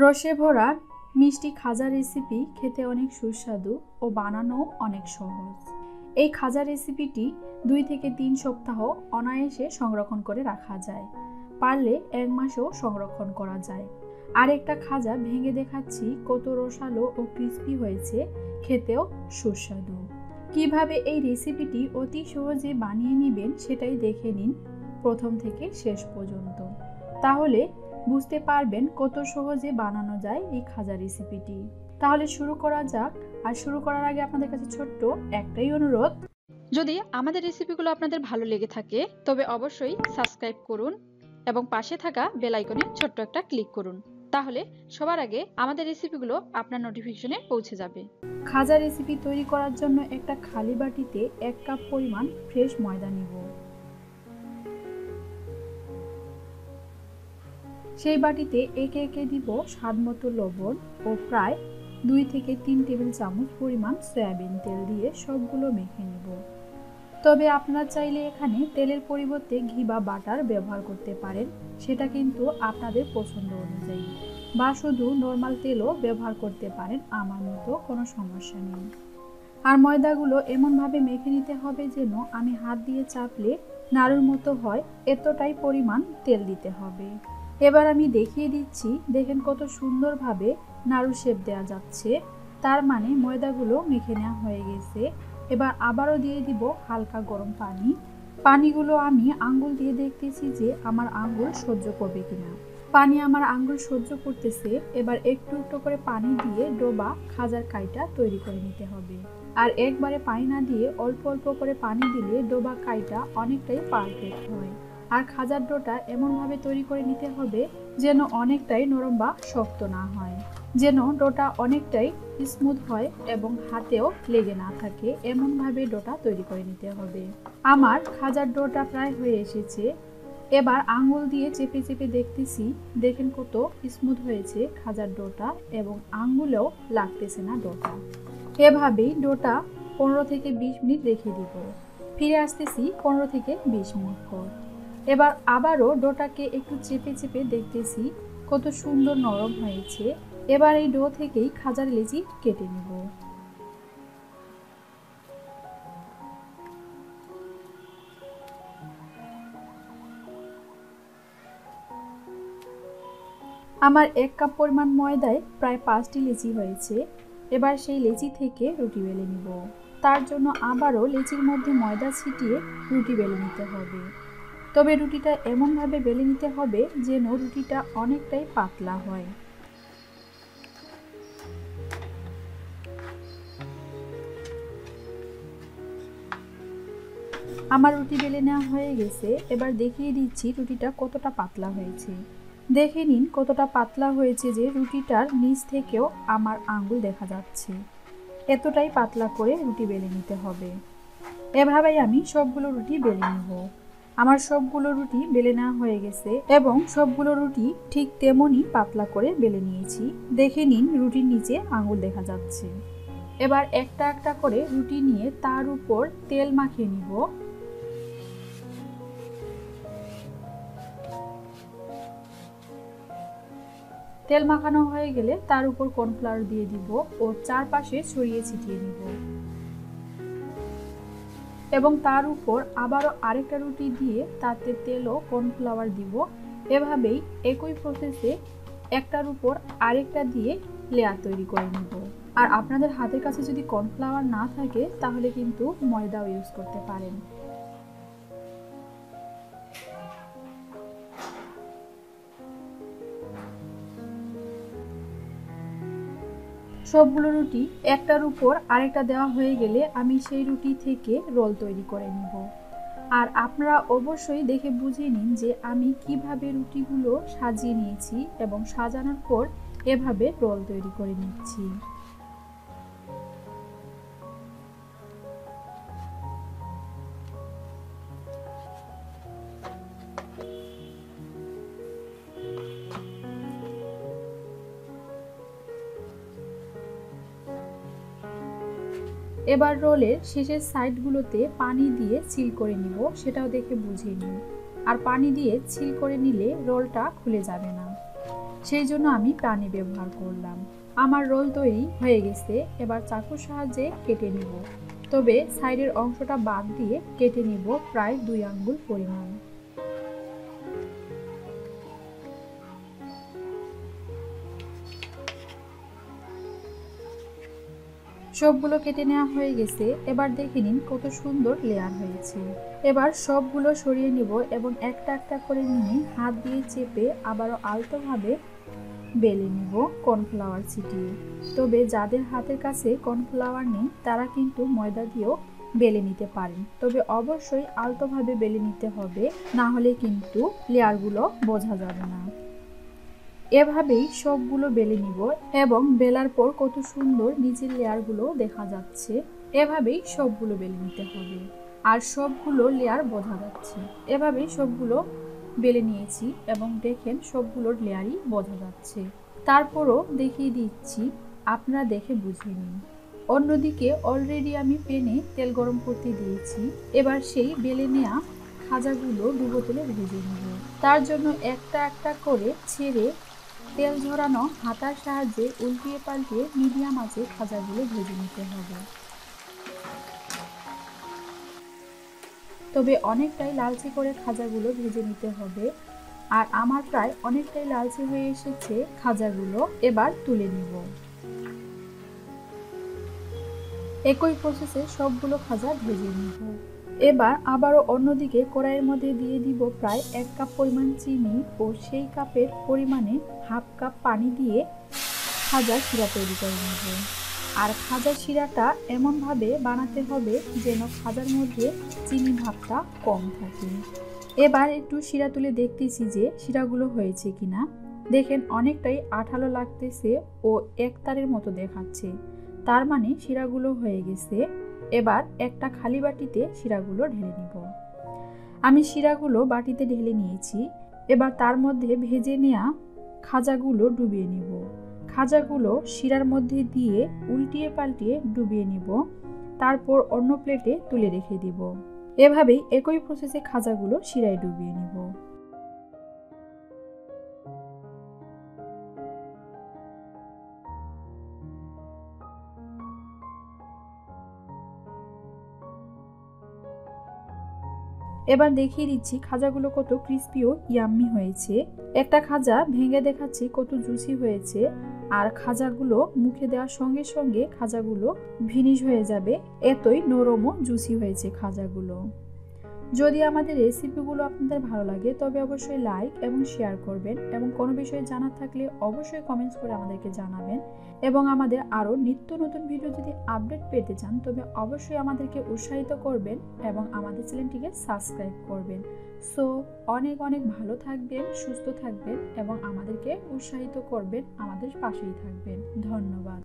রসে ভরা মিষ্টি খাজা রেসিপি খেতে অনেক সুস্বাদু ও বানানো অনেক সহজ। এই খাজা রেসিপিটি দুই থেকে তিন সপ্তাহ অনায়াসে সংরক্ষণ করে রাখা যায়। পারলে এক মাসও সংরক্ষণ করা যায়। আর একটা খাজা ভেঙে দেখাচ্ছি কত রসালো ও ক্রিস্পি হয়েছে, খেতেও সুস্বাদু। কীভাবে এই রেসিপিটি অতি সহজে বানিয়ে নেবেন সেটাই দেখে নিন প্রথম থেকে শেষ পর্যন্ত। তাহলে বুঝতে পারবেন কত সহজে বানানো যায় এই খাজা রেসিপিটি। তাহলে শুরু করা যাক। আর শুরু করার আগে আপনাদের কাছে ছোট্ট একটাই অনুরোধ। যদি আমাদের রেসিপিগুলো আপনাদের ভালো লেগে থাকে তবে অবশ্যই সাবস্ক্রাইব করুন এবং পাশে থাকা বেল আইকনে ছোট্ট একটা ক্লিক করুন। তাহলে সবার আগে আমাদের রেসিপিগুলো আপনার নোটিফিকেশনে পৌঁছে যাবে। খাজা রেসিপি তৈরি করার জন্য একটা খালি বাটিতে এক কাপ পরিমাণ ফ্রেশ ময়দা নিব। সেই বাটিতে একে একে দিব স্বাদ মতো লবণ ও প্রায় দুই থেকে তিন টেবিল চামচ পরিমাণ সয়াবিন তেল দিয়ে সবগুলো মেখে নেব। তবে আপনারা চাইলে এখানে তেলের পরিবর্তে ঘি বা বাটার ব্যবহার করতে পারেন, সেটা কিন্তু আপনাদের পছন্দ অনুযায়ী। বা শুধু নর্মাল তেলও ব্যবহার করতে পারেন আমার মতো কোনো সমস্যা নেই। আর ময়দাগুলো এমনভাবে মেখে নিতে হবে যেন আমি হাত দিয়ে চাপলে নাড়ুর মতো হয়, এতটাই পরিমাণ তেল দিতে হবে। এবার আমি দেখিয়ে দিচ্ছি, দেখেন কত সুন্দরভাবে নাড়ু শেপ দেওয়া যাচ্ছে। তার মানে ময়দাগুলো মেখে নেওয়া হয়ে গেছে। এবার আবারও দিয়ে দিব হালকা গরম পানি। পানিগুলো আমি আঙ্গুল দিয়ে দেখতেছি যে আমার আঙ্গুল সহ্য করবে কিনা। পানি আমার আঙ্গুল সহ্য করতেছে, এবার একটু একটু করে পানি দিয়ে ডোবা খাজার কাইটা তৈরি করে নিতে হবে। আর একবারে পানি না দিয়ে অল্প অল্প করে পানি দিলে ডোবা কাইটা অনেকটাই পারফেক্ট হয়। আর খাজার ডোটা এমনভাবে তৈরি করে নিতে হবে যেন অনেকটাই নরম বা শক্ত না হয়, যেন ডোটা অনেকটাই স্মুথ হয় এবং হাতেও লেগে না থাকে, এমনভাবে ডোটা তৈরি করে নিতে হবে। আমার খাজার ডোটা প্রায় হয়ে এসেছে। এবার আঙুল দিয়ে চেপে চেপে দেখতেছি, দেখেন কত স্মুথ হয়েছে খাজার ডোটা এবং আঙ্গুলেও লাগতেছে না ডোটা। এভাবেই ডোটা পনেরো থেকে বিশ মিনিট রেখে দিব। ফিরে আসতেছি পনেরো থেকে বিশ মিনিট পর। এবার আবারও ডোটাকে একটু চেপে চেপে দেখতেছি কত সুন্দর নরম হয়েছে। এবার এই ডো থেকেই খাজার লেচি কেটে নেব। আমার এক কাপ পরিমাণ ময়দায় প্রায় পাঁচটি লেচি হয়েছে। এবার সেই লেচি থেকে রুটি বেলে নিব। তার জন্য আবারও লেচির মধ্যে ময়দা ছিটিয়ে রুটি বেলে নিতে হবে। তবে রুটিটা এমনভাবে বেলে নিতে হবে যেন রুটিটা অনেকটাই পাতলা হয়। আমার রুটি বেলে নেওয়া হয়ে গেছে। এবার দেখিয়ে দিচ্ছি রুটিটা কতটা পাতলা হয়েছে। দেখে নিন কতটা পাতলা হয়েছে যে রুটিটার নিচ থেকেও আমার আঙ্গুল দেখা যাচ্ছে। এতটাই পাতলা করে রুটি বেলে নিতে হবে। এভাবেই আমি সবগুলো রুটি বেলে নেব। আমার সবগুলো রুটি বেলে নেওয়া হয়ে গেছে এবং সবগুলো রুটি ঠিক তেমনই পাতলা করে বেলে নিয়েছি। দেখে নিন রুটির নিচে আঙুল দেখা যাচ্ছে। এবার একটা একটা করে রুটি নিয়ে তার উপর তেল মাখিয়ে নিব। তেল মাখানো হয়ে গেলে তার উপর কর্নফ্লাওয়ার দিয়ে দিব ও চারপাশে ছড়িয়ে ছিটিয়ে নিব। এবং তার উপর আবারও আরেকটা রুটি দিয়ে তাতে তেল ও কর্নফ্লাওয়ার দিব। এভাবেই একই প্রসেসে একটার উপর আরেকটা দিয়ে লেয়ার তৈরি করে নেব। আর আপনাদের হাতের কাছে যদি কর্নফ্লাওয়ার না থাকে, তাহলে কিন্তু ময়দাও ইউজ করতে পারেন। সবগুলো রুটি একটার উপর আরেকটা দেওয়া হয়ে গেলে আমি সেই রুটি থেকে রোল তৈরি করে নিব। আর আপনারা অবশ্যই দেখে বুঝে নিন যে আমি কীভাবে রুটিগুলো সাজিয়ে নিয়েছি এবং সাজানোর পর এভাবে রোল তৈরি করে নিচ্ছি। এবার রোলের শেষের সাইডগুলোতে পানি দিয়ে সিল করে নিব, সেটাও দেখে বুঝিয়ে নিন। আর পানি দিয়ে সিল করে নিলে রোলটা খুলে যাবে না। সেই জন্য আমি পানি ব্যবহার করলাম। আমার রোল তৈরি হয়ে গেছে, এবার চাকুর সাহায্যে কেটে নিব। তবে সাইডের অংশটা বাদ দিয়ে কেটে নিব প্রায় দুই আঙ্গুল পরিমাণ। সবগুলো কেটে নেওয়া হয়ে গেছে। এবার দেখে নিন কত সুন্দর লেয়ার হয়েছে। এবার সবগুলো সরিয়ে নিব এবং একটা একটা করে নিয়ে হাত দিয়ে চেপে আবারও আলতোভাবে বেলে নিব কর্নফ্লাওয়ার ছিটিয়ে। তবে যাদের হাতের কাছে কর্নফ্লাওয়ার নেই, তারা কিন্তু ময়দা দিয়েও বেলে নিতে পারেন। তবে অবশ্যই আলতোভাবে বেলে নিতে হবে, না হলে কিন্তু লেয়ারগুলো বোঝা যাবে না। এভাবেই সবগুলো বেলে নিব এবং বেলার পর কত সুন্দর নিচের লেয়ারগুলো দেখা যাচ্ছে। এভাবেই সবগুলো বেলে নিতে হবে। আর সবগুলো লেয়ার বোঝা যাচ্ছে। এভাবেই সবগুলো বেলে নিয়েছি এবং দেখেন সবগুলোর লেয়ারই বোঝা যাচ্ছে। তারপরও দেখিয়ে দিচ্ছি, আপনারা দেখে বুঝে নিন। অন্যদিকে অলরেডি আমি পেনে তেল গরম করতে দিয়েছি। এবার সেই বেলে নেওয়া খাজাগুলো ডুবো তেলে ভেজে নেব। তার জন্য একটা একটা করে ছেড়ে তেল ঝরানো হাতার সাহায্যে উল্টিয়ে পাল্টিয়ে মিডিয়াম আঁচে খাজাগুলো ভেজে নিতে হবে। তবে অনেকটাই লালচে করে খাজাগুলো ভেজে নিতে হবে। আর আমার প্রায় অনেকটাই লালচে হয়ে এসেছে খাজাগুলো। এবার তুলে নিব। একই প্রসেসে সবগুলো খাজা ভেজে নিব। এবার আবারও অন্যদিকে কড়াইয়ের মধ্যে দিয়ে দিব প্রায় এক কাপ পরিমাণ চিনি ও সেই কাপের পরিমাণে হাফ কাপ পানি দিয়ে খাজা শিরা তৈরি করে নেব। আর খাজার শিরাটা এমনভাবে বানাতে হবে যেন খাজার মধ্যে চিনি ভাবটা কম থাকে। এবার একটু শিরা তুলে দেখতেছি যে শিরাগুলো হয়েছে কিনা। দেখেন অনেকটাই আঠালো লাগতেছে ও একতারের মতো দেখাচ্ছে। তার মানে শিরাগুলো হয়ে গেছে। এবার একটা খালি বাটিতে শিরাগুলো ঢেলে নিব। আমি শিরাগুলো বাটিতে ঢেলে নিয়েছি, এবার তার মধ্যে ভেজে নেওয়া খাজাগুলো ডুবিয়ে নিব। খাজাগুলো শিরার মধ্যে দিয়ে উল্টিয়ে পাল্টিয়ে ডুবিয়ে নিব, তারপর অন্য প্লেটে তুলে রেখে দিব। এভাবেই একই প্রসেসে খাজাগুলো শিরায় ডুবিয়ে নিব। এবার দেখিয়ে দিচ্ছি খাজাগুলো কত ক্রিস্পি ও ইয়াম্মি হয়েছে। একটা খাজা ভেঙে দেখাচ্ছি কত জুসি হয়েছে আর খাজাগুলো মুখে দেওয়ার সঙ্গে সঙ্গে খাজাগুলো ভিনিশ হয়ে যাবে। এতই নরম ও জুসি হয়েছে খাজাগুলো। যদি আমাদের রেসিপিগুলো আপনাদের ভালো লাগে, তবে অবশ্যই লাইক এবং শেয়ার করবেন। এবং কোনো বিষয়ে জানার থাকলে অবশ্যই কমেন্টস করে আমাদেরকে জানাবেন। এবং আমাদের আরও নিত্য নতুন ভিডিও যদি আপডেট পেতে চান, তবে অবশ্যই আমাদেরকে উৎসাহিত করবেন এবং আমাদের চ্যানেলটিকে সাবস্ক্রাইব করবেন। সো অনেক অনেক ভালো থাকবেন, সুস্থ থাকবেন এবং আমাদেরকে উৎসাহিত করবেন, আমাদের পাশেই থাকবেন। ধন্যবাদ।